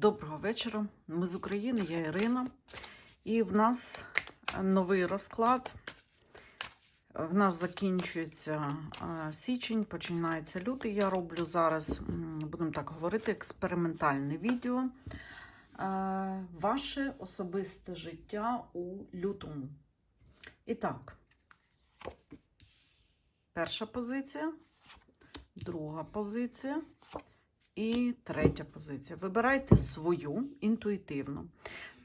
Доброго вечора. Ми з України, я Ірина. І в нас новий розклад. В нас закінчується е, січень, починається лютий. Я роблю зараз, будемо так говорити, експериментальне відео. Е, Ваше особисте життя у лютому. І так, перша позиція, друга позиція. І третя позиція. Вибирайте свою інтуїтивно.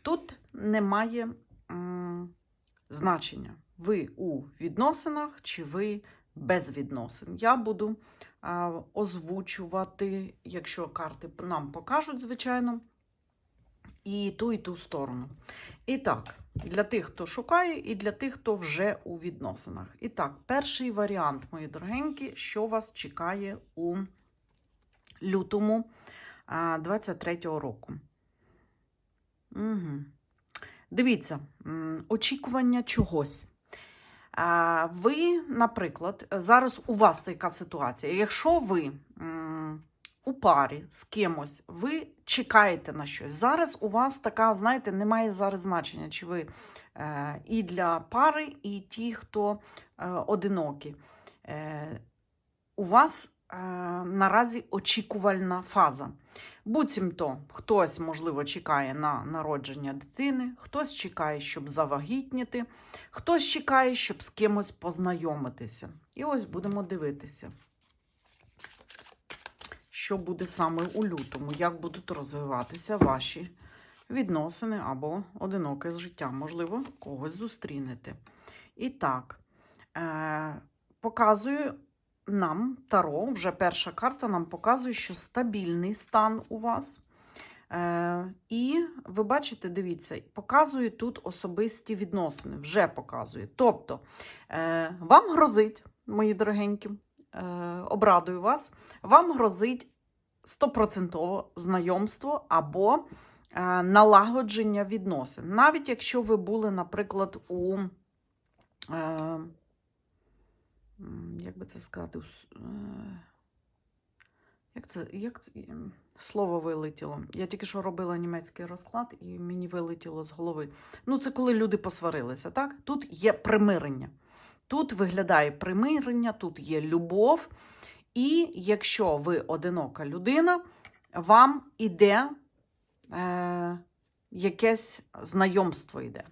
Тут немає м, значення, ви у відносинах чи ви без відносин. Я буду а, озвучувати, якщо карти нам покажуть, звичайно, і ту, і ту сторону. І так, для тих, хто шукає, і для тих, хто вже у відносинах. І так, перший варіант, мої дорогенькі, що вас чекає у лютому 23-го року. Угу. Дивіться, очікування чогось. Ви, наприклад, зараз у вас така ситуація. Якщо ви у парі з кимось, ви чекаєте на щось. Зараз у вас така, знаєте, немає зараз значення, чи ви е, і для пари, і ті, хто е, одинокі. Е, у вас наразі очікувальна фаза. Буцімто хтось, можливо, чекає на народження дитини, хтось чекає, щоб завагітніти, хтось чекає, щоб з кимось познайомитися. І ось будемо дивитися, що буде саме у лютому, як будуть розвиватися ваші відносини або одиноке життя. Можливо, когось зустрінете. І так, е, показую нам Таро, вже перша карта нам показує, що стабільний стан у вас. Е, і ви бачите, дивіться, показує тут особисті відносини, вже показує. Тобто, е, вам грозить, мої дорогенькі, е, обрадую вас, вам грозить стопроцентово знайомство або е, налагодження відносин. Навіть якщо ви були, наприклад, у. Е, як би це сказати, е, як це, як це слово вилетіло? Я тільки що робила німецький розклад, і мені вилетіло з голови. Ну, це коли люди посварилися, так? Тут є примирення. Тут виглядає примирення, тут є любов. І якщо ви одинока людина, вам іде е, якесь знайомство йде.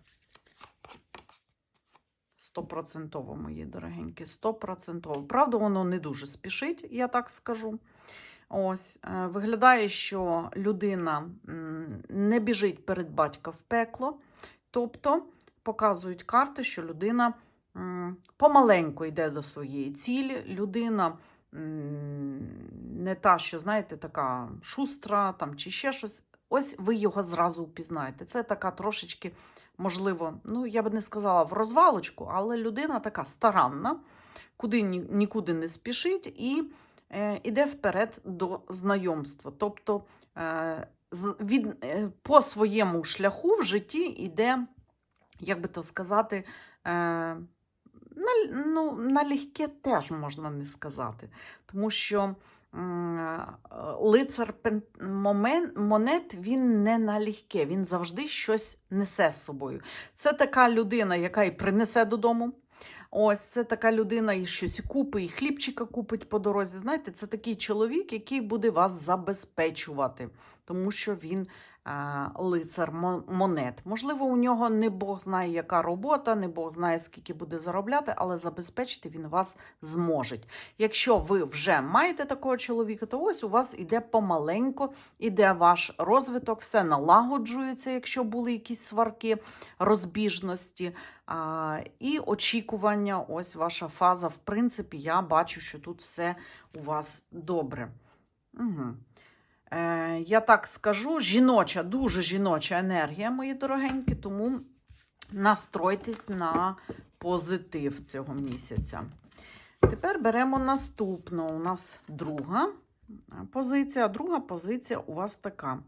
Стопроцентово, мої дорогенькі, стопроцентово. Правда, воно не дуже спішить, я так скажу. Ось, е, виглядає, що людина не біжить перед батька в пекло. Тобто показують карти, що людина помаленьку йде до своєї цілі. Людина не та, що, знаєте, така шустра там, чи ще щось. Ось ви його зразу впізнаєте. Це така трошечки можливо, ну я би не сказала в розвалочку, але людина така старанна, куди нікуди не спішить і е, іде вперед до знайомства. Тобто е, від, е, по своєму шляху в житті йде, як би то сказати, е, на, ну, налегке теж можна не сказати. Тому що лицар монет він не налегке, він завжди щось несе з собою. Це така людина, яка і принесе додому. Ось це така людина, і щось купить, і хлібчика купить по дорозі. Знаєте, це такий чоловік, який буде вас забезпечувати, тому що він лицар монет. Можливо, у нього не Бог знає, яка робота, не Бог знає, скільки буде заробляти, але забезпечити він вас зможе. Якщо ви вже маєте такого чоловіка, то ось у вас іде помаленько, іде ваш розвиток, все налагоджується, якщо були якісь сварки, розбіжності. А, і очікування, ось ваша фаза. В принципі, я бачу, що тут все у вас добре. Угу. Е, я так скажу, жіноча, дуже жіноча енергія, мої дорогенькі, тому настройтесь на позитив цього місяця. Тепер беремо наступну. У нас друга позиція. Друга позиція у вас така.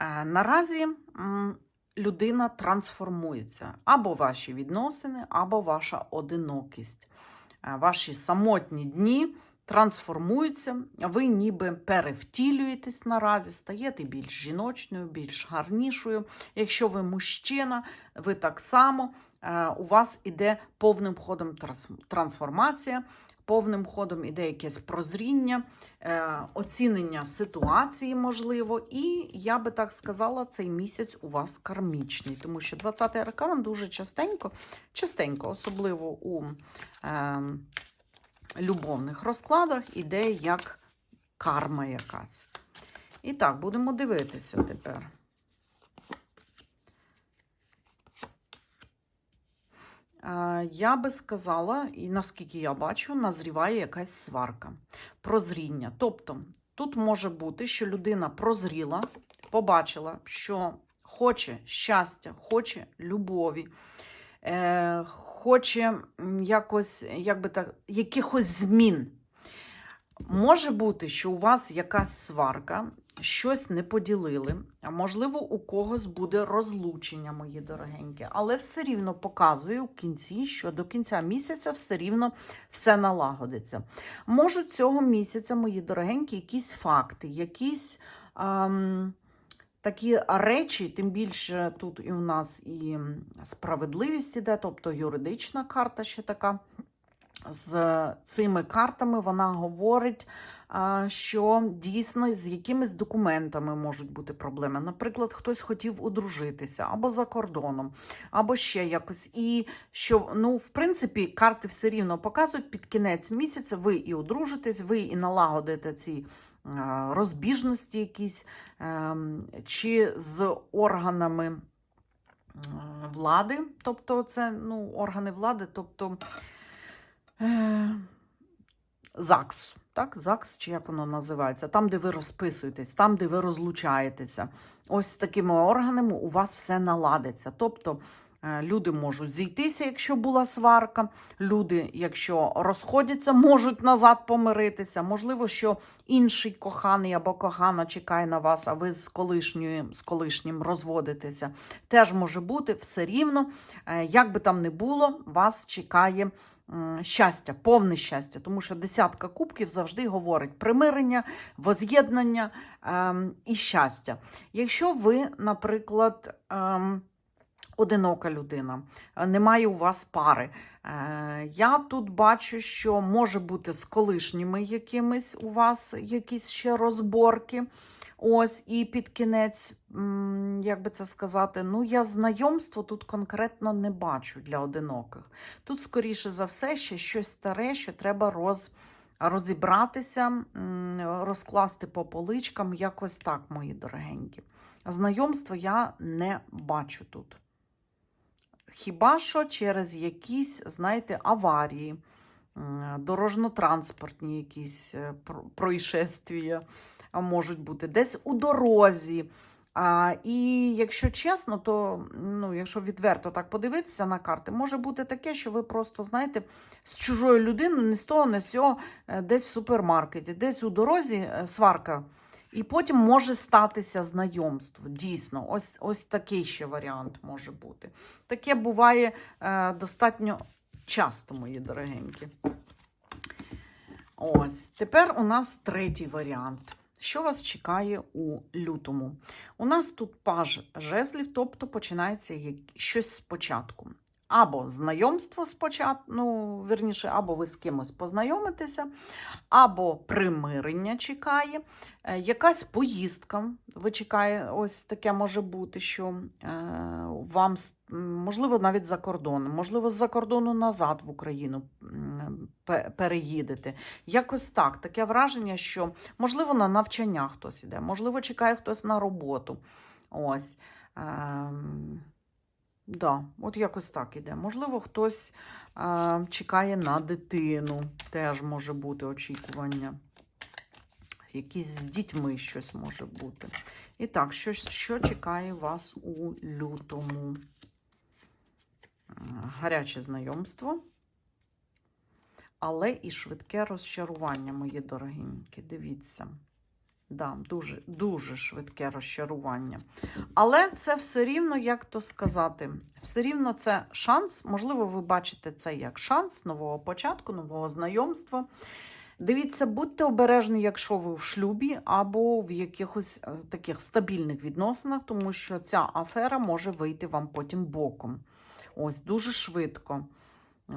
Е, Наразі людина трансформується. Або ваші відносини, або ваша одинокість. Е, Ваші самотні дні трансформуються, ви ніби перевтілюєтесь наразі, стаєте більш жіночною, більш гарнішою. Якщо ви мужчина, ви так само, е, у вас іде повним ходом трансформація, повним ходом іде якесь прозріння, е, оцінення ситуації, можливо, і я би так сказала, цей місяць у вас кармічний, тому що 20-й аркан дуже частенько, частенько, особливо у е, любовних розкладах, іде як карма якась. І так, будемо дивитися тепер. Е, Я би сказала, і наскільки я бачу, назріває якась сварка, прозріння. Тобто, тут може бути, що людина прозріла, побачила, що хоче щастя, хоче любові, е, хоче якось, як би так, якихось змін. Може бути, що у вас якась сварка, щось не поділили, а можливо, у когось буде розлучення, мої дорогенькі, але все рівно показує у кінці, що до кінця місяця все рівно все налагодиться. Можуть цього місяця, мої дорогенькі, якісь факти, якісь. Ам, Такі речі, тим більше тут і у нас і справедливість іде, тобто юридична карта ще така. З цими картами вона говорить, що дійсно з якимись документами можуть бути проблеми. Наприклад, хтось хотів одружитися або за кордоном, або ще якось. І що, ну, в принципі, карти все рівно показують під кінець місяця ви і одружитесь, ви і налагодите ці розбіжності якісь, ем, чи з органами влади, тобто це ну, органи влади, тобто. Е, ЗАГС, так? ЗАГС, чи як воно називається, там, де ви розписуєтесь, там, де ви розлучаєтеся. Ось з такими органами у вас все наладиться. Тобто люди можуть зійтися, якщо була сварка. Люди, якщо розходяться, можуть назад помиритися. Можливо, що інший коханий або кохана чекає на вас, а ви з колишньою, з колишнім розводитеся. Теж може бути все рівно. Е, Як би там не було, вас чекає щастя, повне щастя, тому що десятка кубків завжди говорить примирення, воз'єднання ем, і щастя. Якщо ви, наприклад, ем, одинока людина, е, немає у вас пари. Е, Я тут бачу, що може бути з колишніми якимись у вас якісь ще розборки. Ось, і під кінець, як би це сказати, ну я знайомство тут конкретно не бачу для одиноких. Тут, скоріше за все, ще щось старе, що треба роз, розібратися, розкласти по поличкам, якось так, мої дорогенькі. Знайомство я не бачу тут. Хіба що через якісь, знаєте, аварії, м, дорожньо-транспортні якісь е, происшествия можуть бути десь у дорозі. А, і якщо чесно, то ну, якщо відверто так подивитися на карти, може бути таке, що ви просто, знаєте, з чужою людиною, не з того, не з цього, е, десь в супермаркеті, десь у дорозі е, сварка. І потім може статися знайомство. Дійсно, ось, ось такий ще варіант може бути. Таке буває е, достатньо часто, мої дорогенькі. Ось, тепер у нас третій варіант. Що вас чекає у лютому? У нас тут паж жезлів, тобто починається щось спочатку. Або знайомство спочатку, ну, вірніше, або ви з кимось познайомитеся, або примирення чекає, е, якась поїздка. Ви чекає, ось таке може бути, що е, вам, можливо, навіть за кордоном, можливо, з-за кордону назад в Україну переїдете. Якось так. Таке враження, що, можливо, на навчання хтось іде, можливо, чекає хтось на роботу. Ось. Да, от якось так іде. Можливо, хтось е, чекає на дитину. Теж може бути очікування. Якісь з дітьми щось може бути. І так, що, що чекає вас у лютому? Гаряче знайомство. Але і швидке розчарування, мої дорогенькі. Дивіться. Да, дуже, дуже швидке розчарування. Але це все рівно, як то сказати, все рівно це шанс. Можливо, ви бачите це як шанс нового початку, нового знайомства. Дивіться, будьте обережні, якщо ви в шлюбі або в якихось е, таких стабільних відносинах, тому що ця афера може вийти вам потім боком. Ось дуже швидко.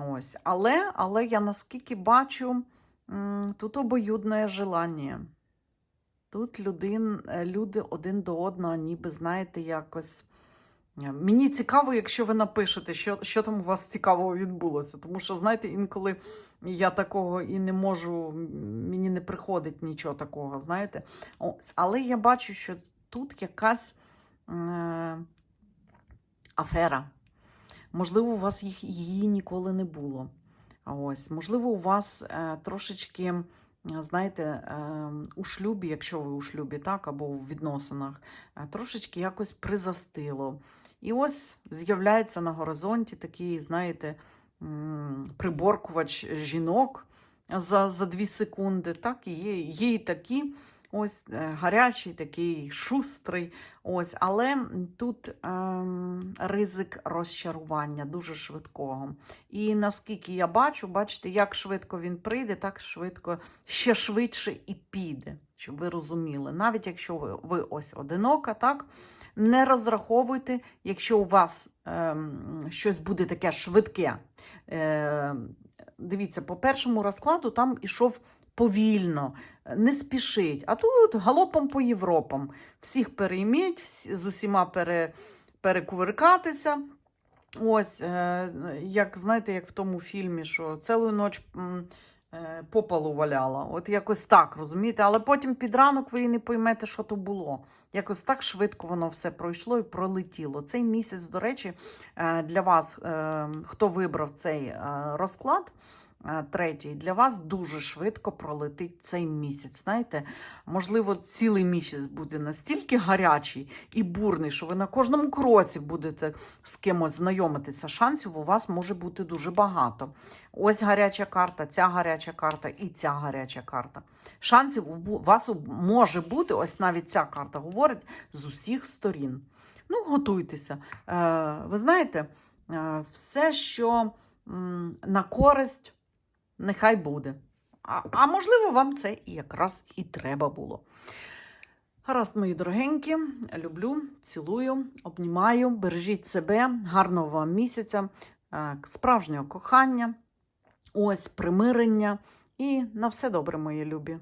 Ось. Але, але я наскільки бачу, тут обоюдне желання. Тут людин, е, люди один до одного, ніби, знаєте, якось. е, Мені цікаво, якщо ви напишете, що, що там у вас цікавого відбулося. Тому що, знаєте, інколи я такого і не можу, мені не приходить нічого такого, знаєте. Ось. Але я бачу, що тут якась е, афера. Можливо, у вас їх, її ніколи не було. Ось, можливо, у вас е, трошечки, знаєте, е, у шлюбі, якщо ви у шлюбі, так, або у відносинах, е, трошечки якось призастило. І ось з'являється на горизонті такий, знаєте, приборкувач жінок за, за дві секунди. Так, і є, є і такі. Ось е, гарячий, такий шустрий. Ось, але тут ем, ризик розчарування дуже швидкого. І наскільки я бачу, бачите, як швидко він прийде, так швидко, ще швидше і піде, щоб ви розуміли. Навіть якщо ви, ви ось одинока, так, не розраховуйте, якщо у вас ем, щось буде таке швидке. Е, дивіться, по першому розкладу там ішов повільно, не спішить. А тут галопом по Європам. Всіх перейміть, з усіма пере, перекувиркатися. Ось, е, як знаєте, як в тому фільмі, що цілу ніч е, по полу валяла. От якось так, розумієте? Але потім під ранок ви і не поймете, що то було. Якось так швидко воно все пройшло і пролетіло. Цей місяць, до речі, е, для вас, е, хто вибрав цей е, розклад. Е, Третій для вас дуже швидко пролетить цей місяць. Знаєте, можливо, цілий місяць буде настільки гарячий і бурний, що ви на кожному кроці будете з кимось знайомитися. Шансів у вас може бути дуже багато. Ось гаряча карта, ця гаряча карта і ця гаряча карта. Шансів у вас може бути, ось навіть ця карта говорить, з усіх сторін. Ну, готуйтеся. Е, ви знаєте, е, все, що на користь, нехай буде. А, а можливо, вам це якраз і треба було. Гаразд, мої дорогенькі, люблю, цілую, обнімаю, бережіть себе, гарного вам місяця, е, справжнього кохання, ось примирення і на все добре, мої любі.